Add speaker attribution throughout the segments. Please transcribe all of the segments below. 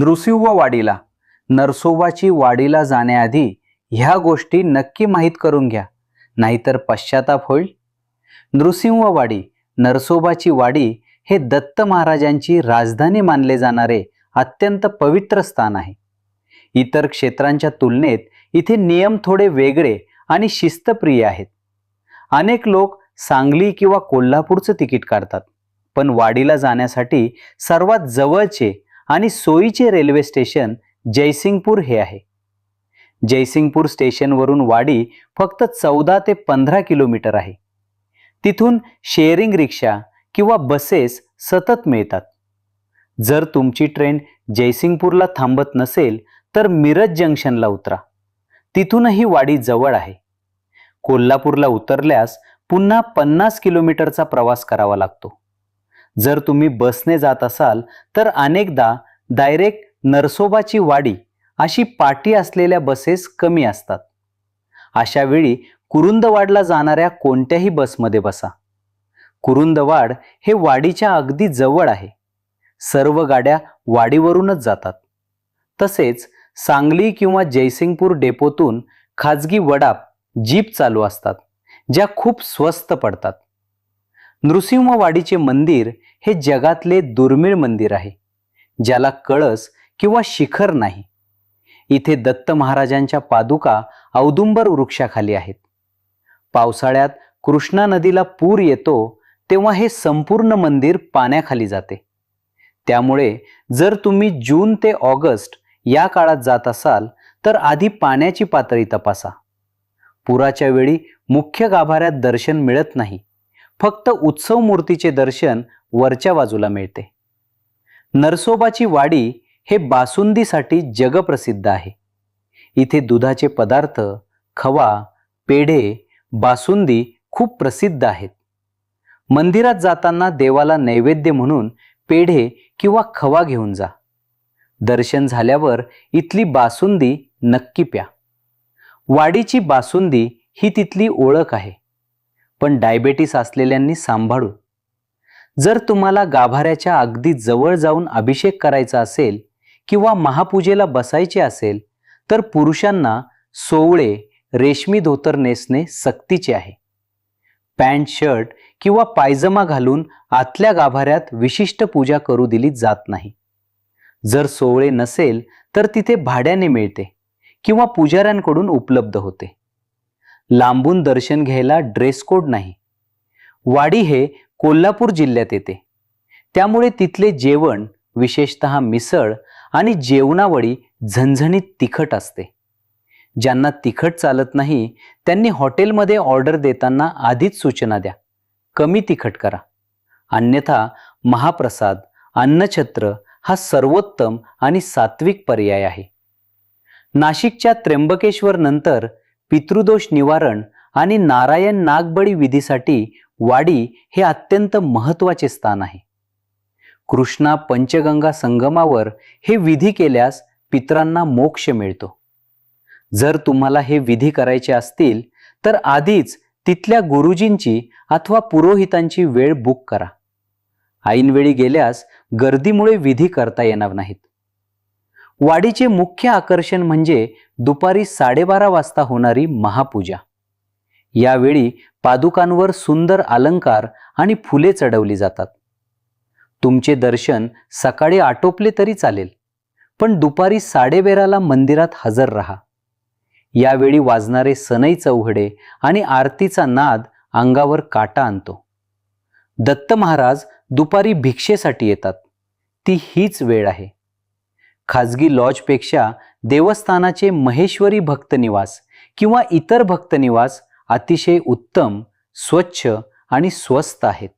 Speaker 1: नृसिंहवाडीला नरसोबाची वाडीला जाण्याआधी ह्या गोष्टी नक्की माहीत करून घ्या नाहीतर पश्चाताप होईल. नृसिंहवाडी नरसोबाची वाडी हे दत्त महाराजांची राजधानी मानले जाणारे अत्यंत पवित्र स्थान आहे. इतर क्षेत्रांच्या तुलनेत इथे नियम थोडे वेगळे आणि शिस्तप्रिय आहेत. अनेक लोक सांगली किंवा कोल्हापूरचं तिकीट काढतात पण वाडीला जाण्यासाठी सर्वात जवळचे आणि सोयीचे रेल्वे स्टेशन जयसिंगपूर हे आहे. जयसिंगपूर स्टेशनवरून वाडी फक्त चौदा ते पंधरा किलोमीटर आहे. तिथून शेअरिंग रिक्षा किंवा बसेस सतत मिळतात. जर तुमची ट्रेन जयसिंगपूरला थांबत नसेल तर मिरज जंक्शनला उतरा. तिथूनही वाडी जवळ आहे. कोल्हापूरला उतरल्यास पुन्हा पन्नास किलोमीटरचा प्रवास करावा लागतो. जर तुम्ही बसने जात असाल तर अनेकदा डायरेक्ट नरसोबाची वाडी अशी पाटी असलेल्या बसेस कमी असतात. अशा वेळी कुरुंदवाडला जाणाऱ्या कोणत्याही बसमध्ये बसा. कुरुंदवाड हे वाडीच्या अगदी जवळ आहे. सर्व गाड्या वाडीवरूनच जातात. तसेच सांगली किंवा जयसिंगपूर डेपोतून खाजगी वडाप जीप चालू असतात ज्या खूप स्वस्त पडतात. नृसिंहवाडीचे मंदिर हे जगातले दुर्मिळ मंदिर आहे ज्याला कळस किंवा शिखर नाही. इथे दत्त महाराजांच्या पादुका औदुंबर वृक्षाखाली आहेत. पावसाळ्यात कृष्णा नदीला पूर येतो तेव्हा हे संपूर्ण मंदिर पाण्याखाली जाते. त्यामुळे जर तुम्ही जून ते ऑगस्ट या काळात जात असाल तर आधी पाण्याची पातळी तपासा. पुराच्या वेळी मुख्य गाभाऱ्यात दर्शन मिळत नाही. फक्त उत्सव मूर्तीचे दर्शन वरच्या बाजूला मिळते. नरसोबाची वाडी हे बासुंदीसाठी जगप्रसिद्ध आहे. इथे दुधाचे पदार्थ खवा पेढे बासुंदी खूप प्रसिद्ध आहेत. मंदिरात जाताना देवाला नैवेद्य म्हणून पेढे किंवा खवा घेऊन जा. दर्शन झाल्यावर इथली बासुंदी नक्की प्या. वाडीची बासुंदी ही तिथली ओळख आहे. पण डायबेटीस असलेल्यांनी सांभाळून जर तुम्हाला गाभाऱ्याच्या अगदी जवळ जाऊन अभिषेक करायचा असेल किंवा महापूजेला बसायचे असेल तर पुरुषांना सोवळे रेशमी धोतर नेसणे सक्तीचे आहे. पॅन्ट शर्ट किंवा पायजमा घालून आतल्या गाभाऱ्यात विशिष्ट पूजा करू दिली जात नाही. जर सोवळे नसेल तर तिथे भाड्याने मिळते किंवा पुजाऱ्यांकडून उपलब्ध होते. लांबून दर्शन घ्यायला ड्रेस कोड नाही. वाडी हे कोल्हापूर जिल्ह्यात येते. त्यामुळे तिथले जेवण विशेषत मिसळ आणि जेवणावळी झणझणीत तिखट असते. ज्यांना तिखट चालत नाही त्यांनी हॉटेलमध्ये ऑर्डर देताना आधीच सूचना द्या. कमी तिखट करा. अन्यथा महाप्रसाद अन्नछत्र हा सर्वोत्तम आणि सात्विक पर्याय आहे. नाशिकच्या त्र्यंबकेश्वर नंतर पितृदोष निवारण आणि नारायण नागबळी विधीसाठी वाडी हे अत्यंत महत्त्वाचे स्थान आहे. कृष्णा पंचगंगा संगमावर हे विधी केल्यास पित्रांना मोक्ष मिळतो. जर तुम्हाला हे विधी करायचे असतील तर आधीच तिथल्या गुरुजींची अथवा पुरोहितांची वेळ बुक करा. ऐनवेळी गेल्यास गर्दीमुळे विधी करता येणार नाहीत. वाडीचे मुख्य आकर्षण म्हणजे दुपारी साडेबारा वाजता होणारी महापूजा. यावेळी पादुकांवर सुंदर अलंकार आणि फुले चढवली जातात. तुमचे दर्शन सकाळी आटोपले तरी चालेल पण दुपारी साडेबेराला मंदिरात हजर राहा. यावेळी वाजणारे सनई चौघडे आणि आरतीचा नाद अंगावर काटा आणतो. दत्त महाराज दुपारी भिक्षेसाठी येतात. ती हीच वेळ आहे. खाजगी लॉजपेक्षा देवस्थानाचे महेश्वरी भक्तनिवास किंवा इतर भक्तनिवास अतिशय उत्तम स्वच्छ आणि स्वस्त आहेत.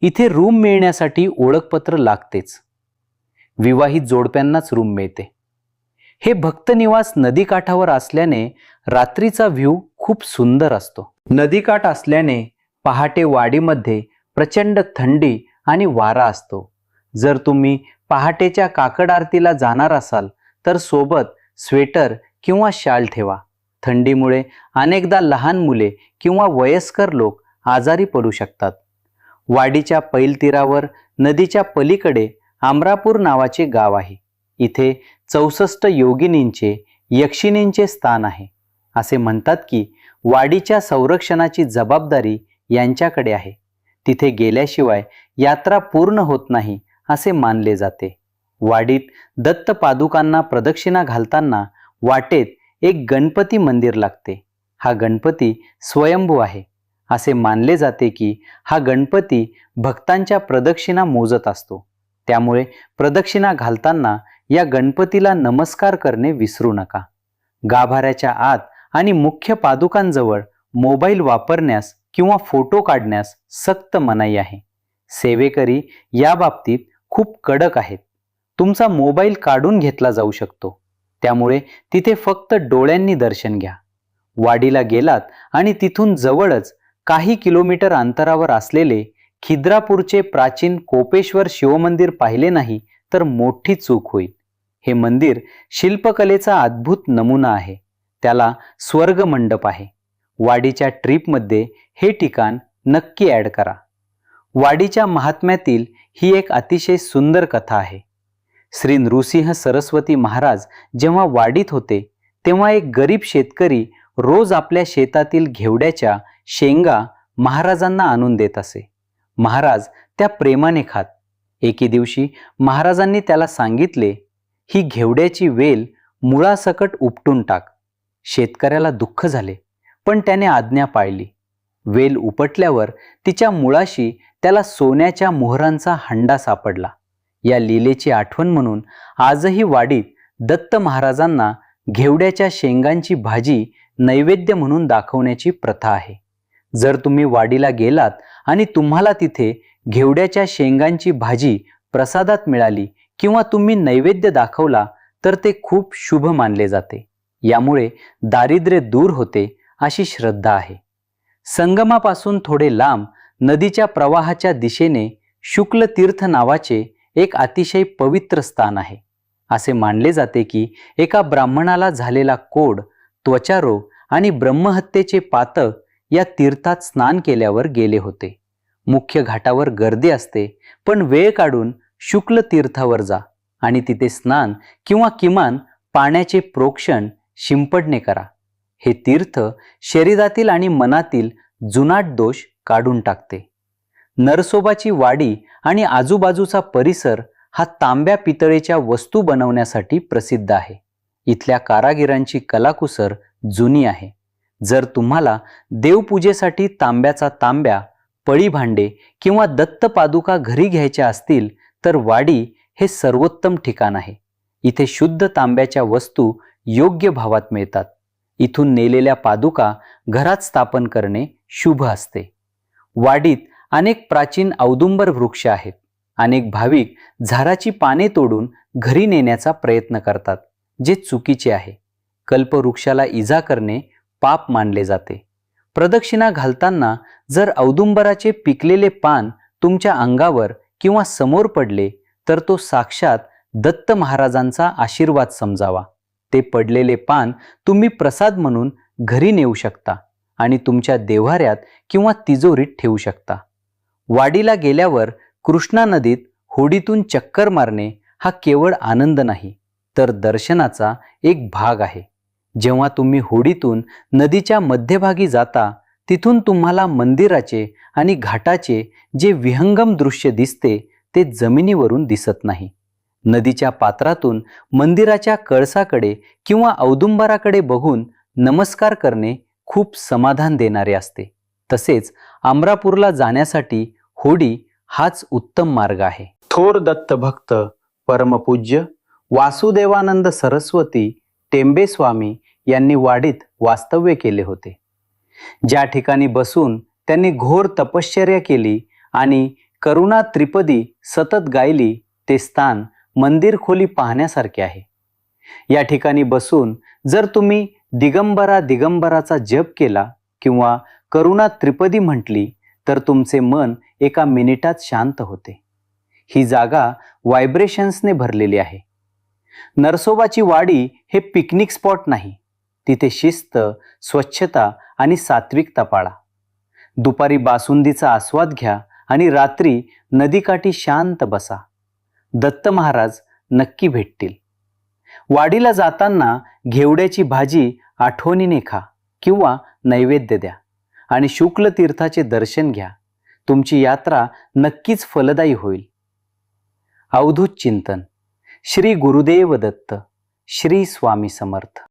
Speaker 1: इथे रूम मिळण्यासाठी ओळखपत्र लागतेच. विवाहित जोडप्यांनाच रूम मिळते. हे भक्तनिवास नदीकाठावर असल्याने रात्रीचा व्ह्यू खूप सुंदर असतो. नदीकाठ असल्याने पहाटे वाडीमध्ये प्रचंड थंडी आणि वारा असतो. जर तुम्ही पहाटेच्या काकड आरतीला जाणार असाल तर सोबत स्वेटर किंवा शाल ठेवा. थंडीमुळे अनेकदा लहान मुले किंवा वयस्कर लोक आजारी पडू शकतात. वाडीच्या पैलतीरावर नदीच्या पलीकडे आमरापूर नावाचे गाव आहे. इथे चौसष्ट योगिनींचे यक्षिणींचे स्थान आहे. असे म्हणतात की वाडीच्या संरक्षणाची जबाबदारी यांच्याकडे आहे. तिथे गेल्याशिवाय यात्रा पूर्ण होत नाही असे मानले जाते. वाडीत दत्त पादुकांना प्रदक्षिणा घालताना वाटेत एक गणपती मंदिर लागते. हा गणपती स्वयंभू आहे. असे मानले जाते की हा गणपती भक्तांच्या प्रदक्षिणा मोजत असतो. त्यामुळे प्रदक्षिणा घालताना या गणपतीला नमस्कार करणे विसरू नका. गाभाऱ्याच्या आत आणि मुख्य पादुकांजवळ मोबाईल वापरण्यास किंवा फोटो काढण्यास सक्त मनाई आहे. सेवेकरी याबाबतीत खूप कडक आहेत. तुमचा मोबाईल काढून घेतला जाऊ शकतो. त्यामुळे तिथे फक्त डोळ्यांनी दर्शन घ्या. वाडीला गेलात आणि तिथून जवळच काही किलोमीटर अंतरावर असलेले खिद्रापूरचे प्राचीन कोपेश्वर शिवमंदिर पाहिले नाही तर मोठी चूक होईल. हे मंदिर शिल्पकलेचा अद्भुत नमुना आहे. त्याला स्वर्ग मंडप आहे. वाडीच्या ट्रीपमध्ये हे ठिकाण नक्की ॲड करा. वाडीच्या महात्म्यातील ही एक अतिशय सुंदर कथा आहे. श्री नृसिंह सरस्वती महाराज जेव्हा वाडीत होते तेव्हा एक गरीब शेतकरी रोज आपल्या शेतातील घेवड्याच्या शेंगा महाराजांना आणून देत असे. महाराज त्या प्रेमाने खात. एके दिवशी महाराजांनी त्याला सांगितले ही घेवड्याची वेल मुळासकट उपटून टाक. शेतकऱ्याला दुःख झाले पण त्याने आज्ञा पाळली. वेल उपटल्यावर तिच्या मुळाशी त्याला सोन्याच्या मोहरांचा हंडा सापडला. या लीलेची आठवण म्हणून आजही वाडीत दत्त महाराजांना घेवड्याच्या शेंगांची भाजी नैवेद्य म्हणून दाखवण्याची प्रथा आहे. जर तुम्ही वाडीला गेलात आणि तुम्हाला तिथे घेवड्याच्या शेंगांची भाजी प्रसादात मिळाली किंवा तुम्ही नैवेद्य दाखवला तर ते खूप शुभ मानले जाते. यामुळे दारिद्र्य दूर होते अशी श्रद्धा आहे. संगमापासून थोडे लांब नदीच्या प्रवाहाच्या दिशेने शुक्ल तीर्थ नावाचे एक अतिशय पवित्र स्थान आहे. असे मानले जाते की एका ब्राह्मणाला झालेला कोड त्वचारोग आणि ब्रह्महत्येचे पातक या तीर्थात स्नान केल्यावर गेले होते. मुख्य घाटावर गर्दी असते पण वेळ काढून शुक्ल तीर्थावर जा आणि तिथे स्नान किंवा किमान पाण्याचे प्रोक्षण शिंपडणे करा. हे तीर्थ शरीरातील आणि मनातील जुनाट दोष काढून टाकते. नरसोबाची वाडी आणि आजूबाजूचा परिसर हा तांब्या पितळेच्या वस्तू बनवण्यासाठी प्रसिद्ध आहे. इथल्या कारागिरांची कलाकुसर जुनी आहे. जर तुम्हाला देवपूजेसाठी तांब्याचा तांब्या पळी भांडे किंवा दत्त पादुका घरी घ्यायच्या असतील तर वाडी हे सर्वोत्तम ठिकाण आहे. इथे शुद्ध तांब्याच्या वस्तू योग्य भावात मिळतात. इथून नेलेल्या पादुका घरात स्थापन करणे शुभ असते. वाडीत अनेक प्राचीन औदुंबर वृक्ष आहेत. अनेक भाविक झाडाची पाने तोडून घरी नेण्याचा प्रयत्न करतात जे चुकीचे आहे. कल्पवृक्षाला इजा करणे पाप मानले जाते. प्रदक्षिणा घालताना जर औदुंबराचे पिकलेले पान तुमच्या अंगावर किंवा समोर पडले तर तो साक्षात दत्त महाराजांचा आशीर्वाद समजावा. ते पडलेले पान तुम्ही प्रसाद म्हणून घरी नेऊ शकता आणि तुमच्या देव्हाऱ्यात किंवा तिजोरीत ठेवू शकता. वाडीला गेल्यावर कृष्णा नदीत होडीतून चक्कर मारणे हा केवळ आनंद नाही तर दर्शनाचा एक भाग आहे. जेव्हा तुम्ही होडीतून नदीच्या मध्यभागी जाता तिथून तुम्हाला मंदिराचे आणि घाटाचे जे विहंगम दृश्य दिसते ते जमिनीवरून दिसत नाही. नदीच्या पात्रातून मंदिराच्या कळसाकडे किंवा औदुंबराकडे बघून नमस्कार करणे खूप समाधान देणारे असते. तसेच अमरापूरला जाण्यासाठी होडी हाच उत्तम मार्ग आहे. थोर दत्त भक्त परमपूज्य वासुदेवानंद सरस्वती टेंबेस्वामी यांनी वाडीत वास्तव्य केले होते. ज्या ठिकाणी बसून त्यांनी घोर तपश्चर्या केली आणि करुणा त्रिपदी सतत गायली ते स्थान मंदिर खोली पाहण्यासारखे आहे. या ठिकाणी बसून जर तुम्ही दिगंबरा दिगंबराचा जप केला किंवा करुणा त्रिपदी म्हटली तर तुमचे मन एका मिनिटात शांत होते. ही जागा व्हायब्रेशन्सने भरलेली आहे. नरसोबाची वाडी हे पिकनिक स्पॉट नाही. तिथे शिस्त स्वच्छता आणि सात्विकता पाळा. दुपारी बासुंदीचा आस्वाद घ्या आणि रात्री नदीकाठी शांत बसा. दत्त महाराज नक्की भेटतील. वाडीला जाताना घेवड्याची भाजी आठवणीने खा किंवा नैवेद्य द्या आणि शुक्ल तीर्थाचे दर्शन घ्या. तुमची यात्रा नक्कीच फलदायी होईल. अवधूत चिंतन. श्री गुरुदेव दत्त. श्री स्वामी समर्थ.